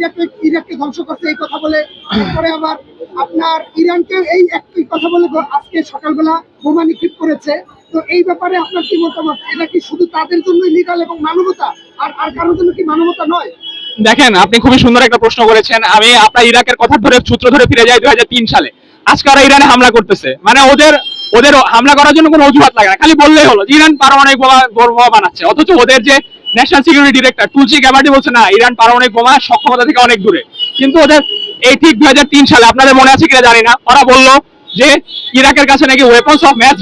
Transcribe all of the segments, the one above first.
ইরাকে, ইরাককে ধ্বংস করছে এই কথা বলে। তারপরে আবার আপনার ইরানকে এই একই কথা বলে আজকে সকালবেলা বোমা নিক্ষেপ করেছে। তো এই ব্যাপারে আপনার কি মতামত? এটা কি শুধু তাদের জন্য লিগাল এবং মানবতা? আর আর কারোর জন্য কি মানবতা নয়? দেখেন, আপনি খুবই সুন্দর একটা প্রশ্ন করেছেন। আমি আপনার ইরাকের কথা ধরে সূত্র ধরে ফিরে যাই দুই হাজার তিন সালে। আজকে ওরা ইরানে হামলা করতেছে। মানে ওদের ওদের হামলা করার জন্য কোনো অজুহাত লাগে না। খালি বললেই হলো ইরান পারমাণবিক বোমা বানাচ্ছে। অথচ ওদের যে national security director Tulsi Gabbard বলছে, না, ইরান পারমাণবিক বোমা, সক্ষমতা থেকে অনেক দূরে। কিন্তু ওদের এই ঠিক দুই সালে আপনাদের মনে আছে কিনা জানি না। ওরা বলল যে, ইরাকের কাছে নাকি ওয়েপন্স অফ ম্যাথ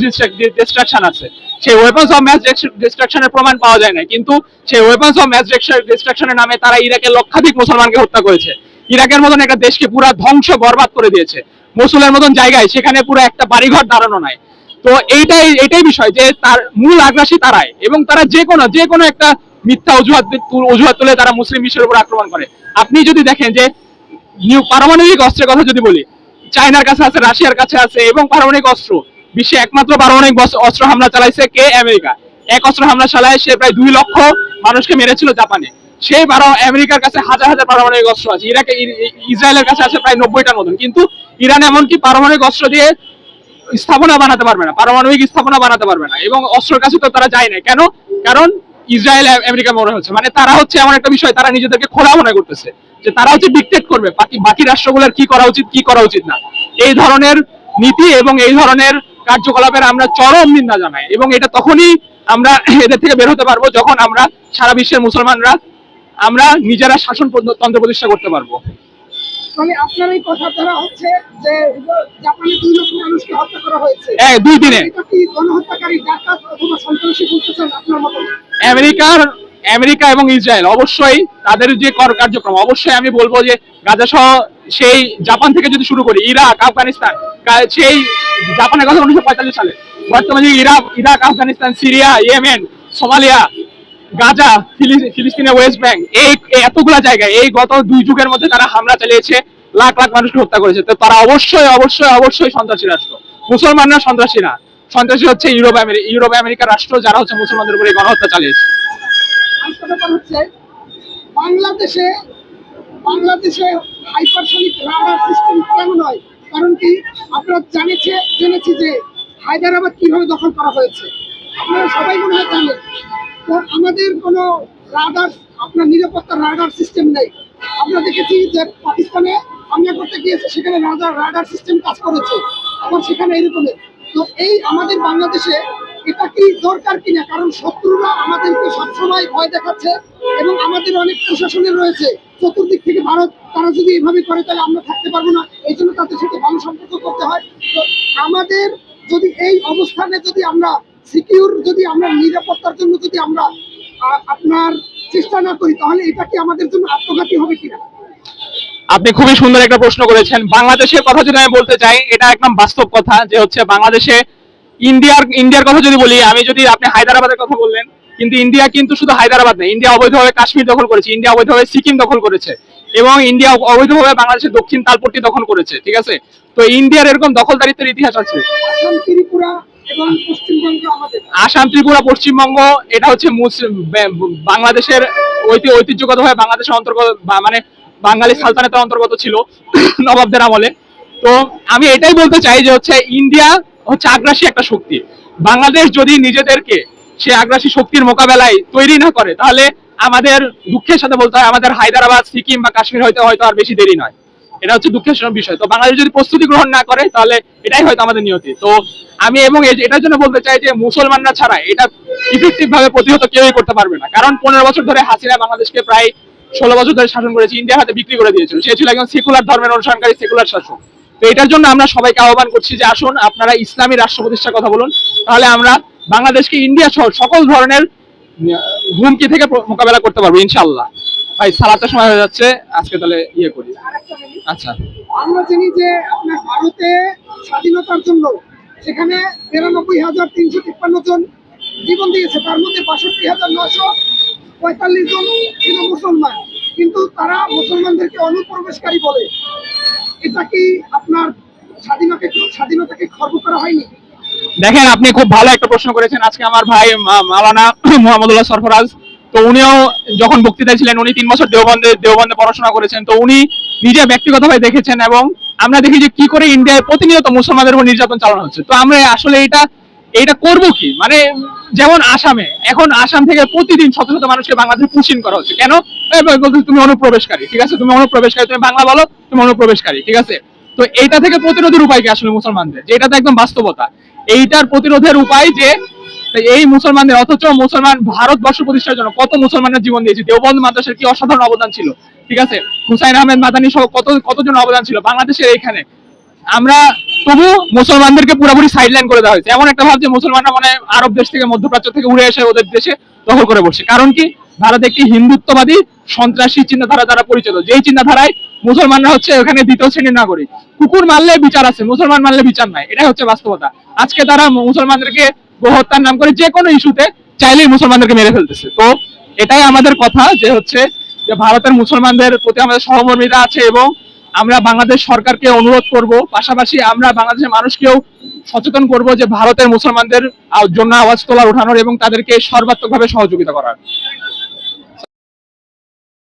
ডিস্ট্রাকশন আছে। সেই ওয়েপন্স অফ ম্যাথ ডিস্ট্রাকশনের প্রমাণ পাওয়া যায় না কিন্তু সেই ওয়েপন্স অফ ম্যাথ ডিস্ট্রাকশনের নামে তারা ইরাকের লক্ষাধিক মুসলমানকে হত্যা করেছে। ইরাকের মতন একটা দেশকে পুরা ধ্বংস, বরবাদ করে দিয়েছে। মসুলের মতন জায়গায় সেখানে পুরো একটা বাড়িঘর দাঁড়ানো নাই। তো এইটাই এটাই বিষয় যে, তার মূল আগ্রাসী তারাই এবং তারা যে কোনো যে কোনো একটা মিথ্যা অজুহাত অজুহাত তুলে তারা মুসলিম বিশ্বের উপর আক্রমণ করে। আপনি যদি দেখেন যে পারমাণবিক অস্ত্রের কথা যদি বলি, চায়নার কাছে আছে, রাশিয়ার কাছে আছে, এবং পারমাণবিক অস্ত্র, বিশ্বে একমাত্র পারমাণবিক অস্ত্র হামলা চালাইছে কে? আমেরিকা। এক অস্ত্র হামলা চালায় সে প্রায় দুই লক্ষ মানুষকে মেরেছিল জাপানে। সেই বারো আমেরিকার কাছে হাজার হাজার পারমাণবিক অস্ত্র আছে। ইরাকে ইসরায়েলের কাছে আছে প্রায় নব্বইটার মতন। কিন্তু ইরান এমনকি পারমাণবিক অস্ত্র দিয়ে স্থাপনা বানাতে পারবে না। পারমাণবিক স্থাপনা বানাতে পারবে না। এবং অস্ত্রের কাছে তো তারা যায় না কেন? কারণ ইসরায়েল আমেরিকা মনে হচ্ছে। মানে তারা হচ্ছে এমন একটা বিষয়, তারা নিজেদেরকে খোলা মনে করতেছে যে তারা হচ্ছে ডিকটেট করবে, বাকি রাষ্ট্রগুলোর কি করা উচিত, কি করা উচিত না। এই ধরনের নীতি এবং এই ধরনের কার্যকলাপের আমরা চরম নিন্দা জানাই এবং এটা তখনই আমরা এদের থেকে বের হতে পারব যখন আমরা সারা বিশ্বের মুসলমানরা আমরা নিজেরা শাসন তন্ত্র প্রতিষ্ঠা করতে পারব। মানে আপনার এই কথা দ্বারা হচ্ছে যে জাপানে দুই লক্ষ মানুষকে হত্যা করা হয়েছে। হ্যাঁ, দুই দিনে। এটা কি গণহত্যাকারী ডাকাত অথবা সন্ত্রাসী বলতেছেন আপনার মতো? আমেরিকার আমেরিকা এবং ইসরায়েল অবশ্যই তাদের যে কর কার্যক্রম অবশ্যই আমি বলব যে গাজা সহ সেই জাপান থেকে যদি শুরু করি ইরাক আফগানিস্তান সেই জাপানের কথা উনিশশো পঁয়তাল্লিশ সালে। বর্তমানে Iraq Iraq Afghanistan Syria Yemen Somalia Gaza ফিলি- ফিলিস্তিনের ওয়েস্ট ব্যাংক, এই এতগুলা জায়গায়, এই গত দুই যুগের মধ্যে তারা হামলা চালিয়েছে, লাখ লাখ মানুষকে হত্যা করেছে। তো তারা অবশ্যই অবশ্যই অবশ্যই সন্ত্রাসী রাষ্ট্র। মুসলমানরা সন্ত্রাসী না। সন্ত্রাসী হচ্ছে ইউরোপ আমেরিকা ইউরোপ আমেরিকার রাষ্ট্র যারা হচ্ছে মুসলমানদের উপরে গণহত্যা চালিয়েছে। বাংলাদেশে বাংলাদেশে হাইপারসনিক রাডার সিস্টেম কেন নয়? কারণ কি, আপনারা জানেছে জেনেছি যে হায়দ্রাবাদ কীভাবে দখল করা হয়েছে। আপনারা সবাই মনে হয় জানেন। আমাদের কোনো রাডার, আপনার নিরাপত্তা রাডার সিস্টেম নেই। আমরা দেখেছি যে পাকিস্তানে হামলা করতে গিয়েছে, সেখানে রাডার রাডার সিস্টেম কাজ করেছে। আবার সেখানে এরকমের তো এই আমাদের বাংলাদেশে এটা কি দরকার কিনা? কারণ শত্রুরা আমাদেরকে সবসময় ভয় দেখাচ্ছে এবং আমাদের অনেক প্রশাসনের রয়েছে। চতুর্দিক থেকে ভারত, তারা যদি এভাবে করে, তাহলে আমরা থাকতে পারব না। এই জন্য তাদের সাথে ভালো সম্পর্ক করতে হয়। তো আমাদের যদি এই অবস্থানে যদি আমরা সিকিউর যদি আমরা নিরাপত্তার জন্য যদি আমরা আপনার চেষ্টা না করি তাহলে এটা কি আমাদের জন্য আত্মঘাতী হবে কিনা? আপনি খুবই সুন্দর একটা প্রশ্ন করেছেন। বাংলাদেশের কথা যদি আমি বলতে চাই এটা একদম বাস্তব কথা যে হচ্ছে বাংলাদেশে ইন্ডিয়ার ইন্ডিয়ার কথা যদি বলি আমি যদি আপনি হায়দ্রাবাদের কথা বললেন কিন্তু ইন্ডিয়া কিন্তু শুধু হায়দ্রাবাদ নেই ইন্ডিয়া অবৈধভাবে কাশ্মীর দখল করেছে ইন্ডিয়া অবৈধভাবে সিকিম দখল করেছে এবং ইন্ডিয়া অবৈধভাবে বাংলাদেশের দক্ষিণ তালপট্টি দখল করেছে ঠিক আছে? তো ইন্ডিয়ার এরকম দখলদারিত্বের ইতিহাস আছে। আসাম ত্রিপুরা আসাম, ত্রিপুরা, পশ্চিমবঙ্গ, এটা হচ্ছে বাংলাদেশের ঐতি- ঐতিহ্যগতভাবে বাংলাদেশের অন্তর্গত মানে বাঙালি সালতানাতের অন্তর্গত ছিল, নবাবদের আমলে। তো আমি এটাই বলতে চাই যে হচ্ছে ইন্ডিয়া হচ্ছে আগ্রাসী একটা শক্তি। বাংলাদেশ যদি নিজেদেরকে সে আগ্রাসী শক্তির মোকাবেলায় তৈরি না করে, তাহলে আমাদের দুঃখের সাথে বলতে হয়, আমাদের হায়দ্রাবাদ, সিকিম বা কাশ্মীর হয়তো হয়তো আর বেশি দেরি নয়। এটা হচ্ছে দুঃখের বিষয়। তো বাংলাদেশ যদি প্রস্তুতি গ্রহণ না করে, তাহলে এটাই হয়তো আমাদের নিয়তি। তো আমি এবং এটার জন্য বলতে চাই যে মুসলমানরা ছাড়া এটা ইফেক্টিভ ভাবে প্রতিহত কেউই করতে পারবে না। কারণ পনেরো বছর ধরে হাসিনা বাংলাদেশকে প্রায় ষোলো বছর ধরে শাসন করেছে ইন্ডিয়ার হাতে বিক্রি করে দিয়েছিল। সে ছিল একজন সেকুলার ধর্মের অনুসরণকারী সেকুলার শাসক। তো এটার জন্য আমরা সবাইকে আহ্বান করছি যে আসুন, আপনারা ইসলামী রাষ্ট্র প্রতিষ্ঠার কথা বলুন। তাহলে আমরা বাংলাদেশকে ইন্ডিয়া সহ সকল ধরনের হুমকি থেকে মোকাবেলা করতে পারব ইনশাল্লাহ ভাই সালাতের সময় হয়ে যাচ্ছে আজকে তাহলে ইয়ে করি। আচ্ছা। আমরা জানি যে আপনার ভারতে স্বাধীনতার জন্য সেখানে বিরানব্বই হাজার তিনশো তিপ্পান্ন জন জীবন দিয়েছে। তার মধ্যে বাষট্টি হাজার নশো পঁয়তাল্লিশ জন ছিল মুসলমান। কিন্তু তারা মুসলমানদেরকে অনুপ্রবেশকারী বলে। এটা কি আপনার স্বাধীনতাকে স্বাধীনতাকে খর্ব করা হয়নি? দেখেন আপনি খুব ভালো একটা প্রশ্ন করেছেন। আজকে আমার ভাই মা- মাওলানা মোহাম্মদুল্লাহ সরফরাজ তো উনিও যখন বক্তৃতায় ছিলেন, উনি তিন বছর দেওবন্দে দেওবন্দে পড়াশোনা করেছেন, তো উনি নিজে ব্যক্তিগতভাবে দেখেছেন এবং আমরা দেখি যে কি করে ইন্ডিয়ায় প্রতিনিয়ত মুসলমানদের উপর নির্যাতন চালানো হচ্ছে। তো আমরা আসলে এটা এটা করব কি? মানে যেমন আসামে, এখন আসাম থেকে প্রতিদিন শত শত মানুষকে বাংলাদেশে পুষিন করা হচ্ছে। কেন? বলতে তুমি অনুপ্রবেশকারী, ঠিক আছে? তুমি অনুপ্রবেশকারী, তুমি বাংলা বলো, তুমি অনুপ্রবেশকারী, ঠিক আছে? তো এইটা থেকে প্রতিরোধের উপায় কি আসলে মুসলমানদের? যে এটা তো একদম বাস্তবতা। এইটার প্রতিরোধের উপায় যে তো এই মুসলমানদের, অথচ মুসলমান ভারতবর্ষ প্রতিষ্ঠার জন্য কত মুসলমানের জীবন দিয়েছে। দেওবন্দ মাদ্রাসার কি অসাধারণ অবদান ছিল? ঠিক আছে? হুসাইন আহমেদ মাদানী সহ কত, কতজন অবদান ছিল বাংলাদেশের এইখানে আমরা তবু মুসলমানদেরকে পুরোপুরি সাইডলাইন করে দেওয়া হয়েছে। এমন একটা ভাব যে মুসলমানরা মানে আরব দেশ থেকে মধ্যপ্রাচ্য থেকে উড়ে এসে ওদের দেশে দখল করে বসছে। কারণ কি? ভারত একটি হিন্দুত্ববাদী সন্ত্রাসী চিন্তাধারা দ্বারা পরিচিত। যেই চিন্তাধারায় মুসলমানরা হচ্ছে ওখানে দ্বিতীয় শ্রেণির নাগরিক। কুকুর মারলে বিচার আছে, মুসলমান মারলে বিচার নাই। এটাই হচ্ছে বাস্তবতা। আজকে তারা মুসলমানদেরকে গোহত্যার নাম করে যে কোনো ইস্যুতে চাইলেই মুসলমানদেরকে মেরে ফেলতেছে। তো এটাই আমাদের কথা যে হচ্ছে যে ভারতের মুসলমানদের প্রতি আমাদের সহমর্মিতা আছে এবং আমরা বাংলাদেশ সরকারকে অনুরোধ করব, পাশাপাশি আমরা বাংলাদেশের মানুষকেও সচেতন করব যে ভারতের মুসলমানদের জন্য আওয়াজ তোলার উঠানোর এবং তাদেরকে সর্বাত্মকভাবে সহযোগিতা করার।